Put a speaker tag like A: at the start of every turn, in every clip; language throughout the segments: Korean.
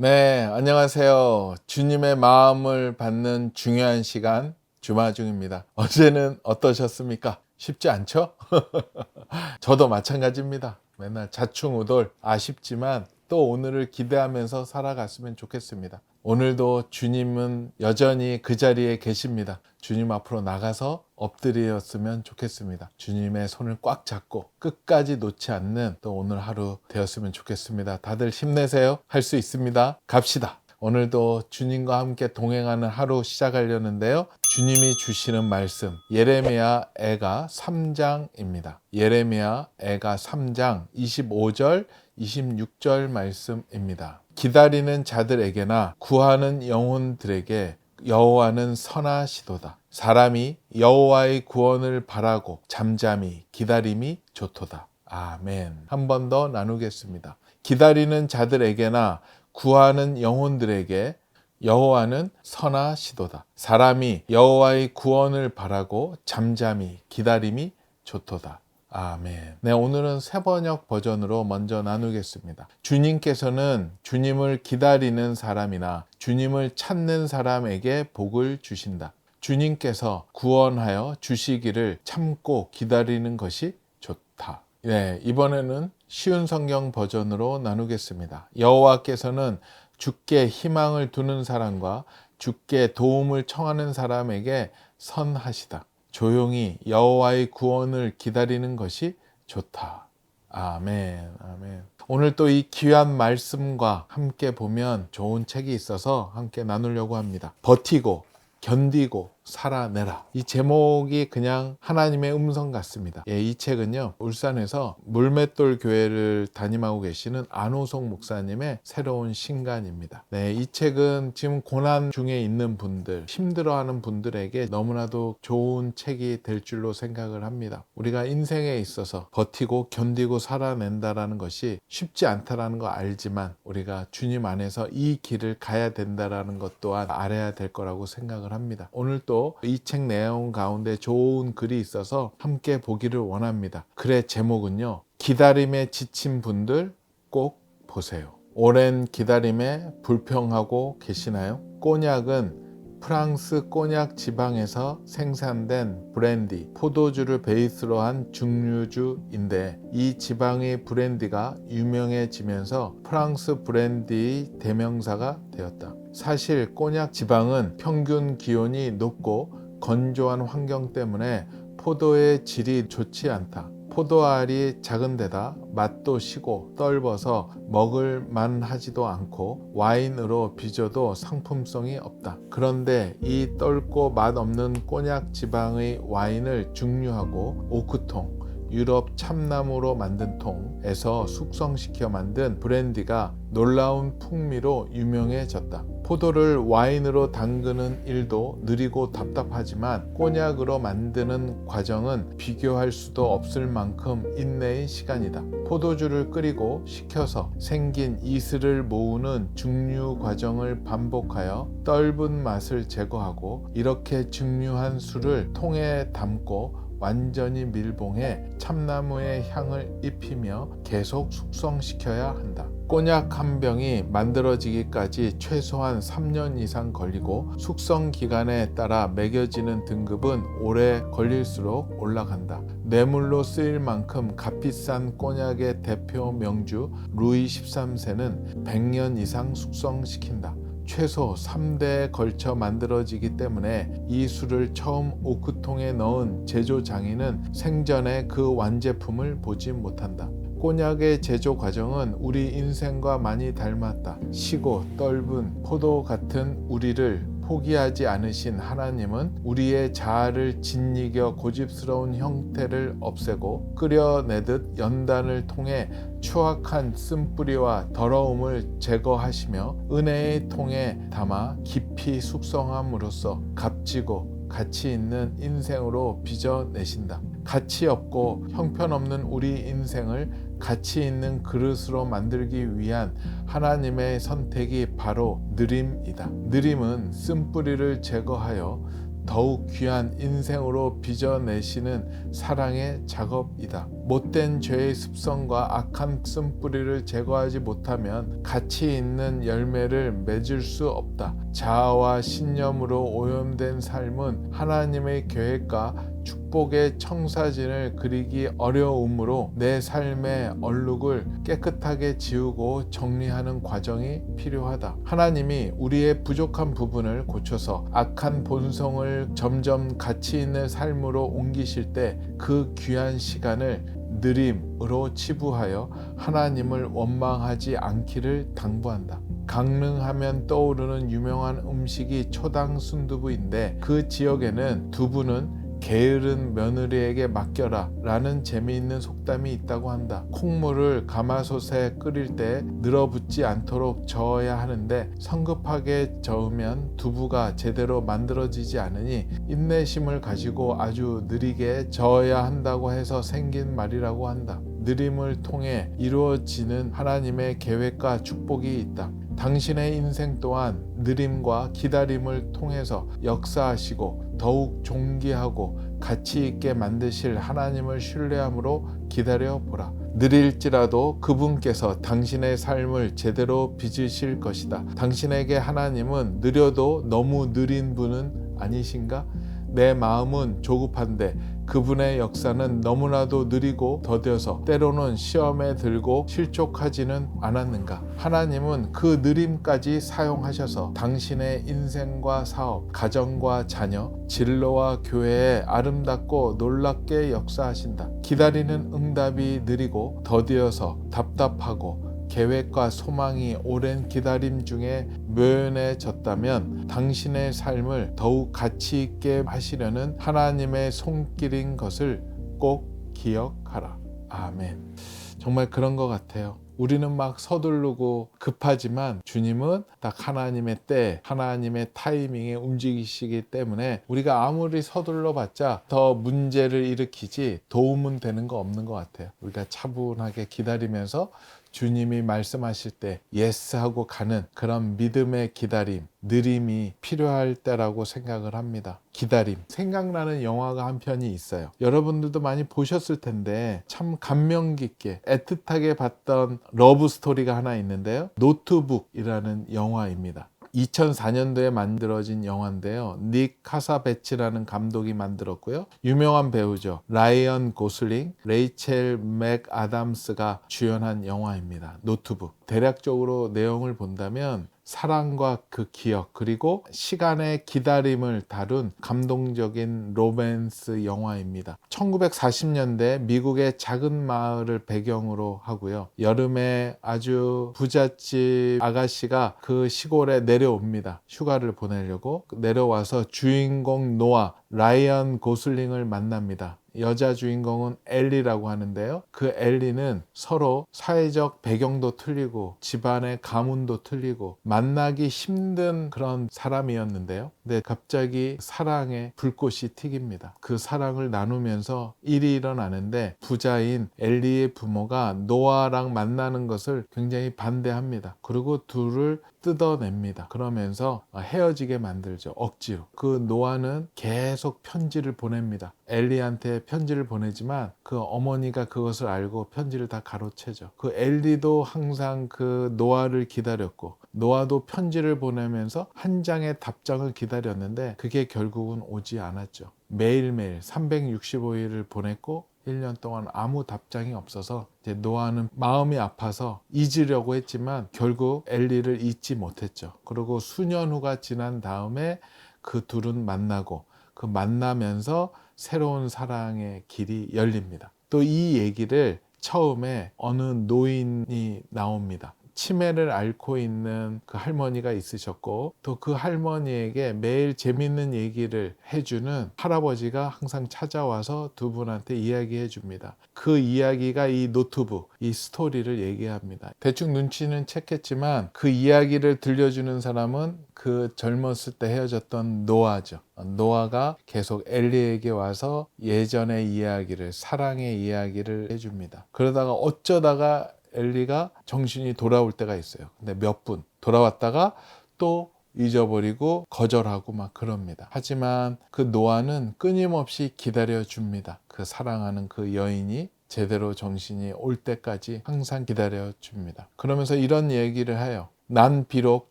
A: 네, 안녕하세요. 주님의 마음을 받는 중요한 시간 주마 중입니다. 어제는 어떠셨습니까? 쉽지 않죠? 저도 마찬가지입니다. 맨날 자충우돌 아쉽지만 또 오늘을 기대하면서 살아갔으면 좋겠습니다. 오늘도 주님은 여전히 그 자리에 계십니다. 주님 앞으로 나가서 엎드렸으면 좋겠습니다. 주님의 손을 꽉 잡고 끝까지 놓지 않는 또 오늘 하루 되었으면 좋겠습니다. 다들 힘내세요. 할 수 있습니다. 갑시다. 오늘도 주님과 함께 동행하는 하루 시작하려는데요. 주님이 주시는 말씀 예레미야 애가 3장입니다. 예레미야 애가 3장 25절 26절 말씀입니다. 기다리는 자들에게나 구하는 영혼들에게 여호와는 선하시도다. 사람이 여호와의 구원을 바라고 잠잠히 기다림이 좋도다. 아멘. 한 번 더 나누겠습니다. 기다리는 자들에게나 구하는 영혼들에게 여호와는 선하시도다. 사람이 여호와의 구원을 바라고 잠잠히 기다림이 좋도다. 아멘. 네, 오늘은 세번역 버전으로 먼저 나누겠습니다. 주님께서는 주님을 기다리는 사람이나 주님을 찾는 사람에게 복을 주신다. 주님께서 구원하여 주시기를 참고 기다리는 것이 좋다. 네, 이번에는 쉬운 성경 버전으로 나누겠습니다. 여호와께서는 주께 희망을 두는 사람과 주께 도움을 청하는 사람에게 선하시다. 조용히 여호와의 구원을 기다리는 것이 좋다. 아멘. 아멘. 오늘 또 이 귀한 말씀과 함께 보면 좋은 책이 있어서 함께 나누려고 합니다. 버티고 견디고 살아내라. 이 제목이 그냥 하나님의 음성 같습니다. 예, 이 책은요, 울산에서 물맷돌 교회를 담임하고 계시는 안호성 목사님의 새로운 신간입니다. 네, 이 책은 지금 고난 중에 있는 분들, 힘들어하는 분들에게 너무나도 좋은 책이 될 줄로 생각을 합니다. 우리가 인생에 있어서 버티고 견디고 살아낸다라는 것이 쉽지 않다라는 거 알지만 우리가 주님 안에서 이 길을 가야 된다라는 것 또한 알아야 될 거라고 생각을 합니다. 오늘 또이 책 내용 가운데 좋은 글이 있어서 함께 보기를 원합니다. 글의 제목은요. 기다림에 지친 분들 꼭 보세요. 오랜 기다림에 불평하고 계시나요? 꼬냑은 프랑스 꼬냑 지방에서 생산된 브랜디, 포도주를 베이스로 한 증류주인데 이 지방의 브랜디가 유명해지면서 프랑스 브랜디의 대명사가 되었다. 사실 꼬냑 지방은 평균 기온이 높고 건조한 환경 때문에 포도의 질이 좋지 않다. 포도알이 작은 데다 맛도 시고 떫어서 먹을 만하지도 않고 와인으로 빚어도 상품성이 없다. 그런데 이 떫고 맛없는 꼬냑 지방의 와인을 증류하고 오크통 유럽 참나무로 만든 통에서 숙성시켜 만든 브랜디가 놀라운 풍미로 유명해졌다. 포도를 와인으로 담그는 일도 느리고 답답하지만 꼬냑으로 만드는 과정은 비교할 수도 없을 만큼 인내의 시간이다. 포도주를 끓이고 식혀서 생긴 이슬을 모으는 증류 과정을 반복하여 떫은 맛을 제거하고 이렇게 증류한 술을 통에 담고 완전히 밀봉해 참나무의 향을 입히며 계속 숙성시켜야 한다. 꼬냑 한 병이 만들어지기까지 최소한 3년 이상 걸리고 숙성 기간에 따라 매겨지는 등급은 오래 걸릴수록 올라간다. 뇌물로 쓰일 만큼 값비싼 꼬냑의 대표 명주 루이 13세는 100년 이상 숙성시킨다. 최소 3대에 걸쳐 만들어지기 때문에 이 술을 처음 오크통에 넣은 제조 장인은 생전에 그 완제품을 보지 못한다. 꼬냑의 제조 과정은 우리 인생과 많이 닮았다. 시고 떫은 포도 같은 우리를 포기하지 않으신 하나님은 우리의 자아를 짓이겨 고집스러운 형태를 없애고 끓여내듯 연단을 통해 추악한 쓴뿌리와 더러움을 제거하시며 은혜의 통에 담아 깊이 숙성함으로써 값지고 가치 있는 인생으로 빚어내신다. 가치 없고 형편없는 우리 인생을 가치 있는 그릇으로 만들기 위한 하나님의 선택이 바로 느림이다. 느림은 쓴뿌리를 제거하여 더욱 귀한 인생으로 빚어내시는 사랑의 작업이다. 못된 죄의 습성과 악한 쓴뿌리를 제거하지 못하면 가치 있는 열매를 맺을 수 없다. 자아와 신념으로 오염된 삶은 하나님의 계획과 축복의 청사진을 그리기 어려우므로 내 삶의 얼룩을 깨끗하게 지우고 정리하는 과정이 필요하다. 하나님이 우리의 부족한 부분을 고쳐서 악한 본성을 점점 가치 있는 삶으로 옮기실 때 그 귀한 시간을 느림으로 치부하여 하나님을 원망하지 않기를 당부한다. 강릉하면 떠오르는 유명한 음식이 초당 순두부인데 그 지역에는 두부는 게으른 며느리에게 맡겨라 라는 재미있는 속담이 있다고 한다. 콩물을 가마솥에 끓일 때 늘어붙지 않도록 저어야 하는데 성급하게 저으면 두부가 제대로 만들어지지 않으니 인내심을 가지고 아주 느리게 저어야 한다고 해서 생긴 말이라고 한다. 느림을 통해 이루어지는 하나님의 계획과 축복이 있다. 당신의 인생 또한 느림과 기다림을 통해서 역사하시고 더욱 존귀하고 가치 있게 만드실 하나님을 신뢰함으로 기다려 보라. 느릴지라도 그분께서 당신의 삶을 제대로 빚으실 것이다. 당신에게 하나님은 느려도 너무 느린 분은 아니신가? 내 마음은 조급한데 그분의 역사는 너무나도 느리고 더뎌서 때로는 시험에 들고 실족하지는 않았는가? 하나님은 그 느림까지 사용하셔서 당신의 인생과 사업, 가정과 자녀, 진로와 교회에 아름답고 놀랍게 역사하신다. 기다리는 응답이 느리고 더디어서 답답하고 계획과 소망이 오랜 기다림 중에 묘연해졌다면 당신의 삶을 더욱 가치 있게 하시려는 하나님의 손길인 것을 꼭 기억하라. 아멘. 정말 그런 것 같아요. 우리는 막 서두르고 급하지만 주님은 딱 하나님의 때, 하나님의 타이밍에 움직이시기 때문에 우리가 아무리 서둘러 봤자 더 문제를 일으키지 도움은 되는 거 없는 것 같아요. 우리가 차분하게 기다리면서 주님이 말씀하실 때 예스 하고 가는 그런 믿음의 기다림, 느림이 필요할 때라고 생각을 합니다. 기다림. 생각나는 영화가 한 편이 있어요. 여러분들도 많이 보셨을 텐데 참 감명 깊게 애틋하게 봤던 러브 스토리가 하나 있는데요. 노트북이라는 영화입니다. 2004년도에 만들어진 영화인데요. 닉 카사베치라는 감독이 만들었고요. 유명한 배우죠. 라이언 고슬링, 레이첼 맥 아담스가 주연한 영화입니다. 노트북. 대략적으로 내용을 본다면 사랑과 그 기억 그리고 시간의 기다림을 다룬 감동적인 로맨스 영화입니다. 1940년대 미국의 작은 마을을 배경으로 하고요. 여름에 아주 부잣집 아가씨가 그 시골에 내려옵니다. 휴가를 보내려고 내려와서 주인공 노아 라이언 고슬링을 만납니다. 여자 주인공은 엘리라고 하는데요. 그 엘리는 서로 사회적 배경도 틀리고 집안의 가문도 틀리고 만나기 힘든 그런 사람이었는데요. 근데 갑자기 사랑의 불꽃이 튀깁니다. 그 사랑을 나누면서 일이 일어나는데 부자인 엘리의 부모가 노아랑 만나는 것을 굉장히 반대합니다. 그리고 둘을 뜯어냅니다. 그러면서 헤어지게 만들죠. 억지로. 그 노아는 계속 편지를 보냅니다. 엘리한테 편지를 보내지만 그 어머니가 그것을 알고 편지를 다 가로채죠. 그 엘리도 항상 그 노아를 기다렸고 노아도 편지를 보내면서 한 장의 답장을 기다렸는데 그게 결국은 오지 않았죠. 매일매일 365일을 보냈고 1년 동안 아무 답장이 없어서 이제 노아는 마음이 아파서 잊으려고 했지만 결국 엘리를 잊지 못했죠. 그리고 수년 후가 지난 다음에 그 둘은 만나고 그 만나면서 새로운 사랑의 길이 열립니다. 또 이 얘기를 처음에 어느 노인이 나옵니다. 치매를 앓고 있는 그 할머니가 있으셨고 또 그 할머니에게 매일 재밌는 얘기를 해주는 할아버지가 항상 찾아와서 두 분한테 이야기해 줍니다. 그 이야기가 이 노트북, 이 스토리를 얘기합니다. 대충 눈치는 챘겠지만 그 이야기를 들려주는 사람은 그 젊었을 때 헤어졌던 노아죠. 노아가 계속 엘리에게 와서 예전의 이야기를, 사랑의 이야기를 해줍니다. 그러다가 어쩌다가 엘리가 정신이 돌아올 때가 있어요. 근데 몇 분 돌아왔다가 또 잊어버리고 거절하고 막 그럽니다. 하지만 그 노아는 끊임없이 기다려 줍니다. 그 사랑하는 그 여인이 제대로 정신이 올 때까지 항상 기다려 줍니다. 그러면서 이런 얘기를 해요. 난 비록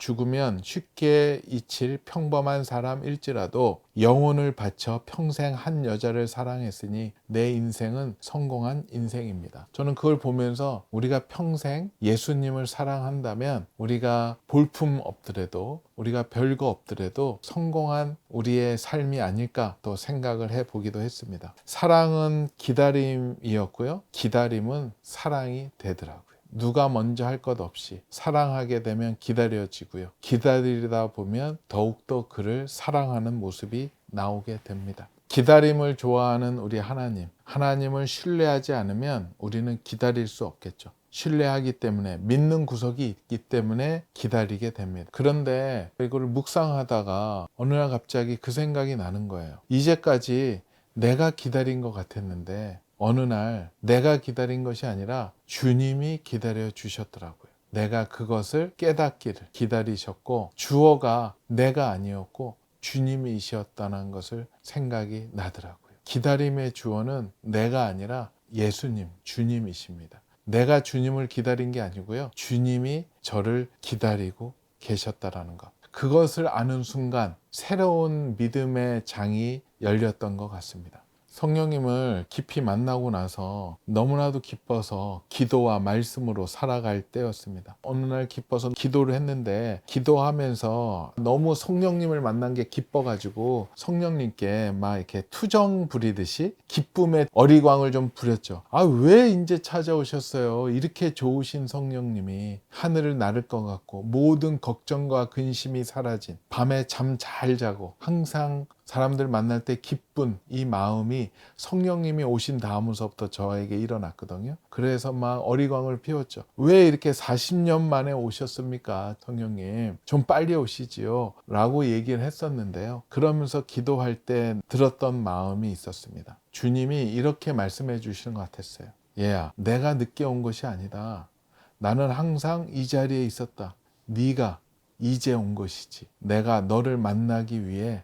A: 죽으면 쉽게 잊힐 평범한 사람일지라도 영혼을 바쳐 평생 한 여자를 사랑했으니 내 인생은 성공한 인생입니다. 저는 그걸 보면서 우리가 평생 예수님을 사랑한다면 우리가 볼품 없더라도 우리가 별거 없더라도 성공한 우리의 삶이 아닐까 또 생각을 해 보기도 했습니다. 사랑은 기다림이었고요. 기다림은 사랑이 되더라고요. 누가 먼저 할 것 없이 사랑하게 되면 기다려지고요. 기다리다 보면 더욱더 그를 사랑하는 모습이 나오게 됩니다. 기다림을 좋아하는 우리 하나님. 하나님을 신뢰하지 않으면 우리는 기다릴 수 없겠죠. 신뢰하기 때문에 믿는 구석이 있기 때문에 기다리게 됩니다. 그런데 이거를 묵상하다가 어느 날 갑자기 그 생각이 나는 거예요. 이제까지 내가 기다린 것 같았는데 어느 날 내가 기다린 것이 아니라 주님이 기다려 주셨더라고요. 내가 그것을 깨닫기를 기다리셨고 주어가 내가 아니었고 주님이셨다는 것을 생각이 나더라고요. 기다림의 주어는 내가 아니라 예수님, 주님이십니다. 내가 주님을 기다린 게 아니고요. 주님이 저를 기다리고 계셨다라는 것. 그것을 아는 순간 새로운 믿음의 장이 열렸던 것 같습니다. 성령님을 깊이 만나고 나서 너무나도 기뻐서 기도와 말씀으로 살아갈 때였습니다. 어느 날 기뻐서 기도를 했는데 기도하면서 너무 성령님을 만난 게 기뻐가지고 성령님께 막 이렇게 투정 부리듯이 기쁨의 어리광을 좀 부렸죠. 아, 왜 이제 찾아오셨어요? 이렇게 좋으신 성령님이 하늘을 나를 것 같고 모든 걱정과 근심이 사라진 밤에 잠 잘 자고 항상 사람들 만날 때 기쁜 이 마음이 성령님이 오신 다음서부터 저에게 일어났거든요. 그래서 막 어리광을 피웠죠. 왜 이렇게 40년 만에 오셨습니까? 성령님. 좀 빨리 오시지요. 라고 얘기를 했었는데요. 그러면서 기도할 때 들었던 마음이 있었습니다. 주님이 이렇게 말씀해 주시는 것 같았어요. 얘야, 내가 늦게 온 것이 아니다. 나는 항상 이 자리에 있었다. 네가 이제 온 것이지. 내가 너를 만나기 위해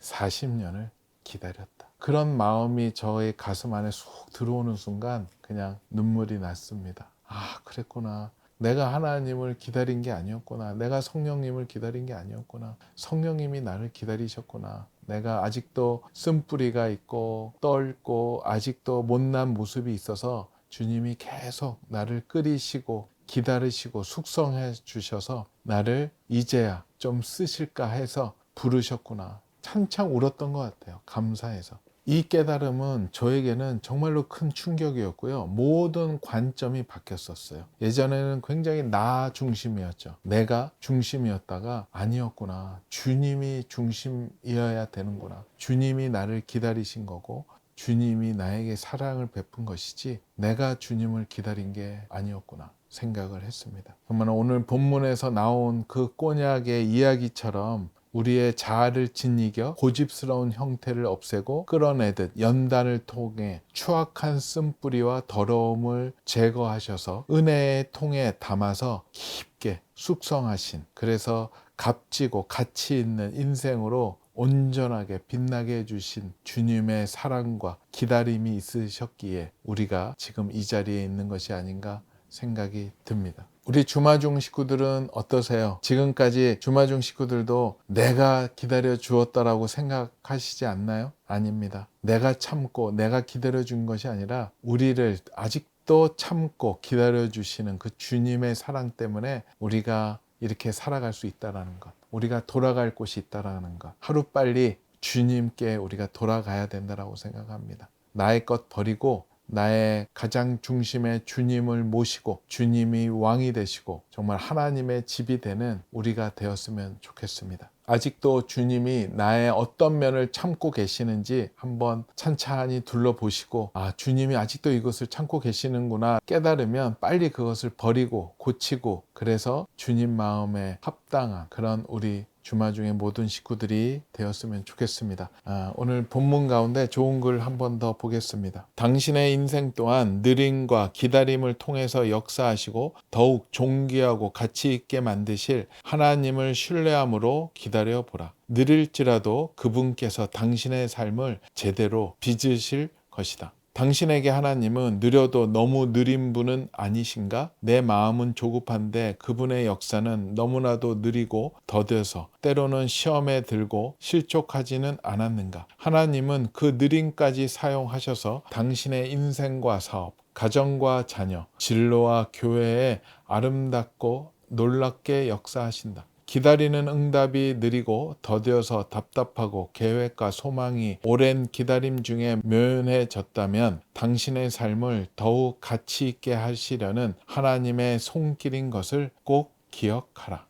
A: 40년을 기다렸다. 그런 마음이 저의 가슴 안에 쑥 들어오는 순간 그냥 눈물이 났습니다. 아, 그랬구나. 내가 하나님을 기다린 게 아니었구나. 내가 성령님을 기다린 게 아니었구나. 성령님이 나를 기다리셨구나. 내가 아직도 쓴뿌리가 있고 떨고 아직도 못난 모습이 있어서 주님이 계속 나를 끓이시고 기다리시고 숙성해 주셔서 나를 이제야 좀 쓰실까 해서 부르셨구나. 창창 울었던 것 같아요. 감사해서. 이 깨달음은 저에게는 정말로 큰 충격이었고요. 모든 관점이 바뀌었었어요. 예전에는 굉장히 나 중심이었죠. 내가 중심이었다가 아니었구나. 주님이 중심이어야 되는구나. 주님이 나를 기다리신 거고, 주님이 나에게 사랑을 베푼 것이지, 내가 주님을 기다린 게 아니었구나. 생각을 했습니다. 그러면 오늘 본문에서 나온 그 꼬냑의 이야기처럼 우리의 자아를 짓이겨 고집스러운 형태를 없애고 끌어내듯 연단을 통해 추악한 쓴뿌리와 더러움을 제거하셔서 은혜의 통에 담아서 깊게 숙성하신 그래서 값지고 가치 있는 인생으로 온전하게 빛나게 해주신 주님의 사랑과 기다림이 있으셨기에 우리가 지금 이 자리에 있는 것이 아닌가 생각이 듭니다. 우리 주마중 식구들은 어떠세요? 지금까지 주마중 식구들도 내가 기다려 주었다라고 생각하시지 않나요? 아닙니다. 내가 참고 내가 기다려 준 것이 아니라 우리를 아직도 참고 기다려 주시는 그 주님의 사랑 때문에 우리가 이렇게 살아갈 수 있다라는 것. 우리가 돌아갈 곳이 있다라는 것. 하루빨리 주님께 우리가 돌아가야 된다라고 생각합니다. 나의 것 버리고 나의 가장 중심에 주님을 모시고 주님이 왕이 되시고 정말 하나님의 집이 되는 우리가 되었으면 좋겠습니다. 아직도 주님이 나의 어떤 면을 참고 계시는지 한번 찬찬히 둘러보시고 아 주님이 아직도 이것을 참고 계시는구나 깨달으면 빨리 그것을 버리고 고치고 그래서 주님 마음에 합당한 그런 우리 주마 중에 모든 식구들이 되었으면 좋겠습니다. 아, 오늘 본문 가운데 좋은 글 한 번 더 보겠습니다. 당신의 인생 또한 느림과 기다림을 통해서 역사하시고 더욱 존귀하고 가치 있게 만드실 하나님을 신뢰함으로 기다려 보라. 느릴지라도 그분께서 당신의 삶을 제대로 빚으실 것이다. 당신에게 하나님은 느려도 너무 느린 분은 아니신가? 내 마음은 조급한데 그분의 역사는 너무나도 느리고 더뎌서 때로는 시험에 들고 실족하지는 않았는가? 하나님은 그 느림까지 사용하셔서 당신의 인생과 사업, 가정과 자녀, 진로와 교회에 아름답고 놀랍게 역사하신다. 기다리는 응답이 느리고 더디어서 답답하고 계획과 소망이 오랜 기다림 중에 묘연해졌다면 당신의 삶을 더욱 가치 있게 하시려는 하나님의 손길인 것을 꼭 기억하라.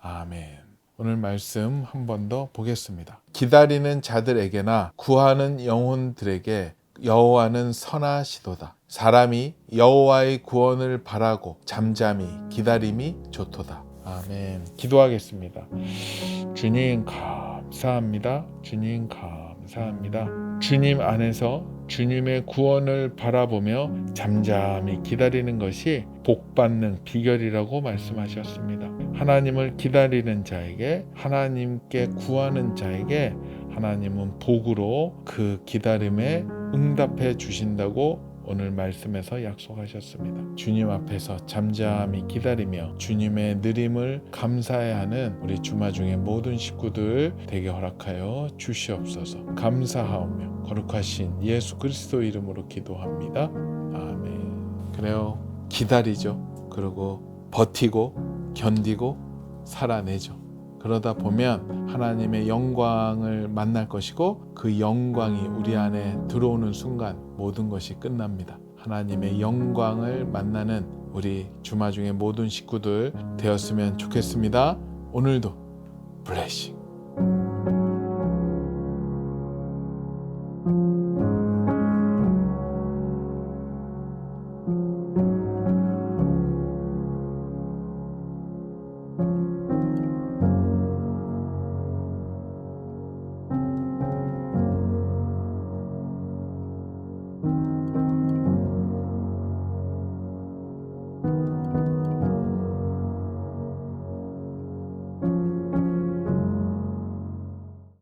A: 아멘. 오늘 말씀 한 번 더 보겠습니다. 기다리는 자들에게나 구하는 영혼들에게 여호와는 선하시도다. 사람이 여호와의 구원을 바라고 잠잠히 기다림이 좋도다. 아멘. 기도하겠습니다. 주님 감사합니다. 주님 감사합니다. 주님 안에서 주님의 구원을 바라보며 잠잠히 기다리는 것이 복받는 비결이라고 말씀하셨습니다. 하나님을 기다리는 자에게 하나님께 구하는 자에게 하나님은 복으로 그 기다림에 응답해 주신다고 오늘 말씀에서 약속하셨습니다. 주님 앞에서 잠잠히 기다리며 주님의 느림을 감사해야 하는 우리 주마 중의 모든 식구들 되게 허락하여 주시옵소서. 감사하오며 거룩하신 예수 그리스도 이름으로 기도합니다. 아멘. 그래요. 기다리죠. 그리고 버티고 견디고 살아내죠. 그러다 보면 하나님의 영광을 만날 것이고 그 영광이 우리 안에 들어오는 순간 모든 것이 끝납니다. 하나님의 영광을 만나는 우리 주마 중의 모든 식구들 되었으면 좋겠습니다. 오늘도 블레싱